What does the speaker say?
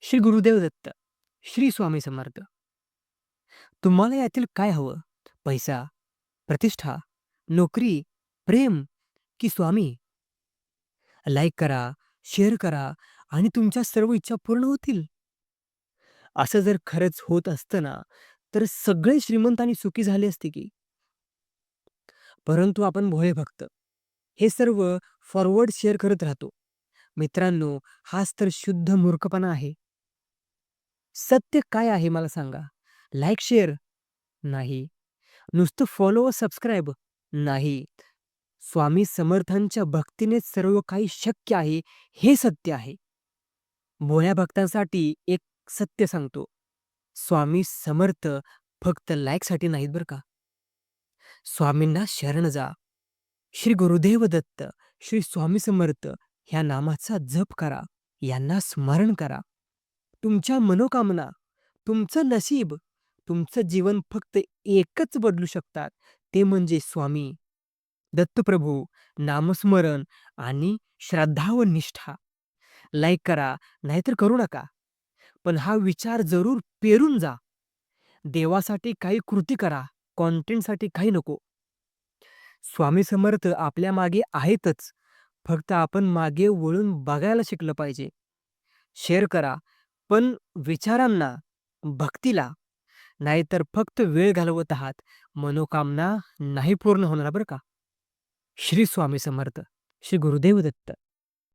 श्री गुरुदेव दत्त, श्री स्वामी समर्थ. तुम्हाला यातील काय हवं? पैसा, प्रतिष्ठा, नोकरी, प्रेम की स्वामी? लाईक करा, शेअर करा आणि तुमच्या सर्व इच्छा पूर्ण होतील. असं जर खरंच होत असतं ना, तर सगळे श्रीमंत आणि सुखी झाले असते की. परंतु आपण भोळे भक्त. हे सर्व फॉरवर्ड शेअर करत राहतो. मित्रांनो, हाच तर शुद्ध मूर्खपणा आहे. सत्य काय आहे मला सांगा? Like, share? नाही. नुसतं फॉलो व सबस्क्राईब? नाही. स्वामी समर्थांच्या भक्तीनेच सर्व काही शक्य आहे, हे सत्य आहे. भोळ्या भक्तांसाठी एक सत्य सांगतो. स्वामी समर्थ फक्त लाईकसाठी नाहीत बरं का. स्वामींना शरण जा. श्री गुरुदेव दत्त, श्री स्वामी समर्थ ह्या नामाचा जप करा. यांना स्मरण करा. तुमच्या मनोकामना, तुमचं नशीब, तुमचं जीवन फक्त एकच बदलू शकतात, ते म्हणजे स्वामी. दत्तप्रभू, नामस्मरण आणि श्रद्धा व निष्ठा. लाईक करा, नाहीतर करू नका. पण हा विचार जरूर पेरून जा. देवासाठी काही कृती करा, कॉन्टेंटसाठी काही नको. स्वामी समर्थ आपल्या मागे आहेतच. फक्त आपण मागे वळून बघायला शिकलं पाहिजे. शेअर करा, पण विचारांना, भक्तीला. नाहीतर फक्त वेळ घालवत आहात. मनोकामना नाही पूर्ण होणार बरं का. श्री स्वामी समर्थ, श्री गुरुदेव दत्त.